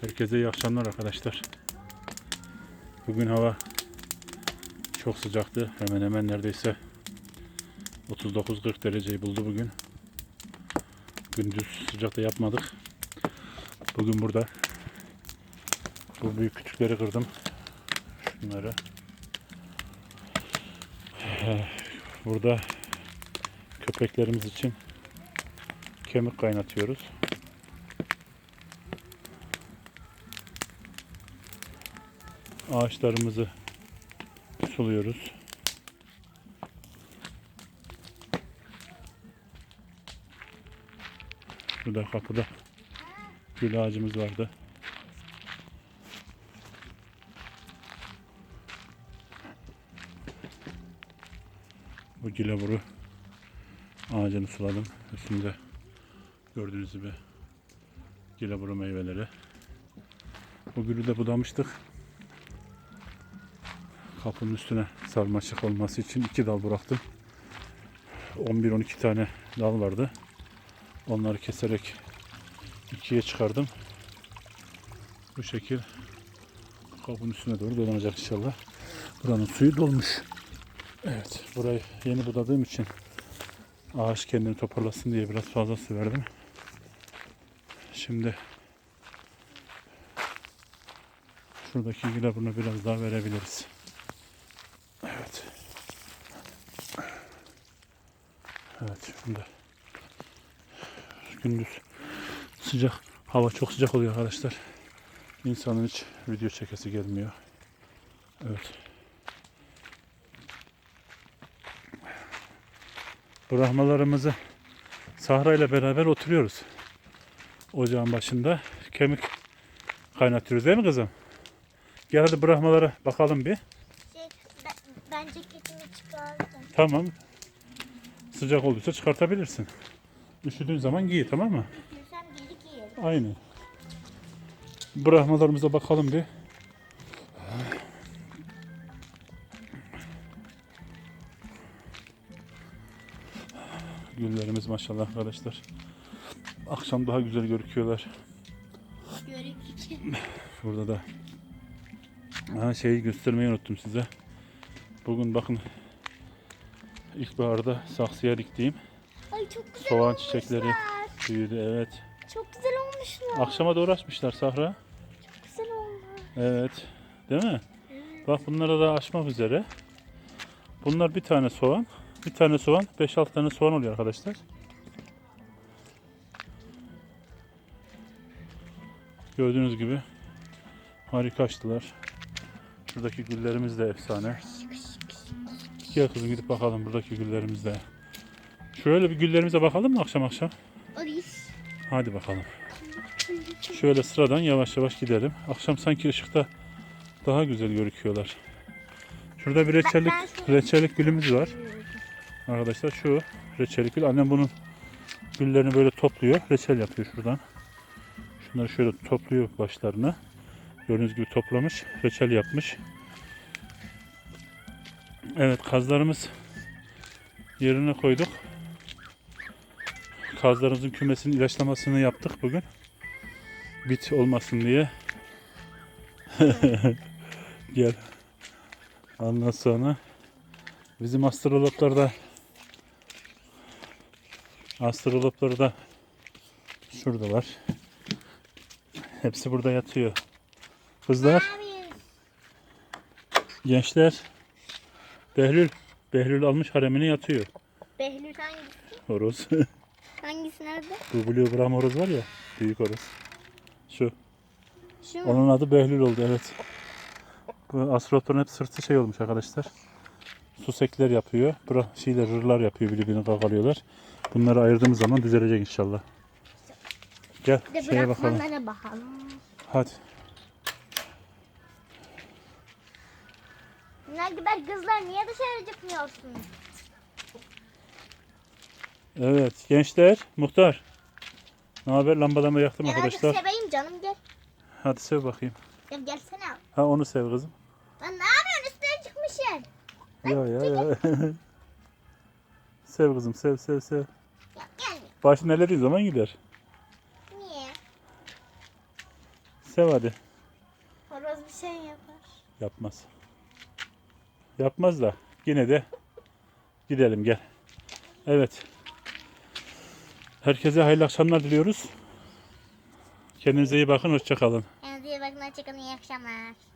Herkese iyi akşamlar arkadaşlar. Bugün hava çok sıcaktı. Hemen hemen neredeyse 39-40 dereceyi buldu bugün. Gündüz sıcakta yapmadık. Bugün burada bu büyük küçükleri kırdım. Şunları. Burada köpeklerimiz için kemik kaynatıyoruz. Ağaçlarımızı suluyoruz. Şurada kapıda gül ağacımız vardı. Bu gilavuru ağacını suladım. Üstünde gördüğünüz gibi gilavuru meyveleri. Bu gülü de budamıştık. Kapının üstüne sarmaşık olması için iki dal bıraktım. 11-12 tane dal vardı. Onları keserek ikiye çıkardım. Bu şekil kapının üstüne doğru dolanacak inşallah. Buranın suyu dolmuş. Evet, burayı yeni budadığım için ağaç kendini toparlasın diye biraz fazla su verdim. Şimdi şuradaki gile bunu biraz daha verebiliriz. Evet, şimdi gündüz sıcak, hava çok sıcak oluyor arkadaşlar. İnsanın hiç video çekesi gelmiyor. Evet. Brahmalarımızı Sahra ile beraber oturuyoruz. Ocağın başında kemik kaynatıyoruz değil mi kızım? Gel hadi brahmalara bakalım bir. Şey, ben, ben ceketimi çıkardım. Tamam. Sıcak olduysa çıkartabilirsin. Üşüdüğün zaman giy tamam mı? Giysem geri giyerim. Aynen. Brahmalarımıza bakalım bir. Güllerimiz maşallah arkadaşlar. Akşam daha güzel gözüküyorlar. Görük için. Burada da ha, şeyi göstermeyi unuttum size. Bugün bakın ilkbaharda saksıya diktiğim Ay çok güzel soğan olmuşlar. çiçekleri büyüdü. Evet. Çok güzel olmuşlar. Akşama da uğraşmışlar Sahra. Çok güzel olmuş. Evet. Değil mi? Bak bunlara da açmak üzere. Bunlar bir tane soğan. Bir tane soğan. 5-6 tane soğan oluyor arkadaşlar. Gördüğünüz gibi harika açtılar. Şuradaki güllerimiz de efsane. Gel kızım gidip bakalım buradaki güllerimiz de. Şöyle bir güllerimize bakalım mı akşam akşam? Oris. Hadi bakalım. Şöyle sıradan yavaş yavaş gidelim. Akşam sanki ışıkta daha güzel gözüküyorlar. Şurada bir reçellik, reçellik gülümüz var. Arkadaşlar şu reçellik gül. Annem bunun güllerini böyle topluyor. Reçel yapıyor şuradan. Şunları şöyle topluyor başlarını. Gördüğünüz gibi toplamış. Reçel yapmış. Evet kazlarımız yerine koyduk. Kazlarımızın kümesinin ilaçlamasını yaptık bugün. Bit olmasın diye. Gel. Ondan sonra bizim astrologlarda astrologlarda şuradalar. Hepsi burada yatıyor. Kızlar, gençler. Behlül, Behlül almış haremine yatıyor. Behlül hangisi? Horoz. Hangisi nerede? Bu Blue Bram horoz var ya, büyük horoz. Şu. Şu mu? Onun adı Behlül oldu evet. Bu astrologların hep sırtı şey olmuş arkadaşlar. Susekler yapıyor. Bura şeyler rırlar yapıyor birbirini kakalıyorlar. Bunları ayırdığımız zaman düzelecek inşallah. Gel Bir de şeye bakalım. bakalım. Hadi. Ne gibi kızlar niye dışarı çıkmıyorsunuz? Evet gençler, muhtar. Ne haber? Lambalarımı yaktım Gel azıcık arkadaşlar. seveyim canım gel. Hadi sev bakayım. Gel gelsene. Ha onu sev kızım. Lan ne yapıyorsun üstüne çıkmışsın. Ya ya ya. sev kızım sev sev sev. Ya gelme. Başın ellediği zaman gider. Niye? Sev hadi. Horoz bir şey yapar. Yapmaz. Yapmaz da yine de gidelim gel. Evet. Herkese hayırlı akşamlar diliyoruz. Kendinize iyi bakın. Hoşça kalın. Kendinize iyi bakın. Hoşçakalın. İyi akşamlar.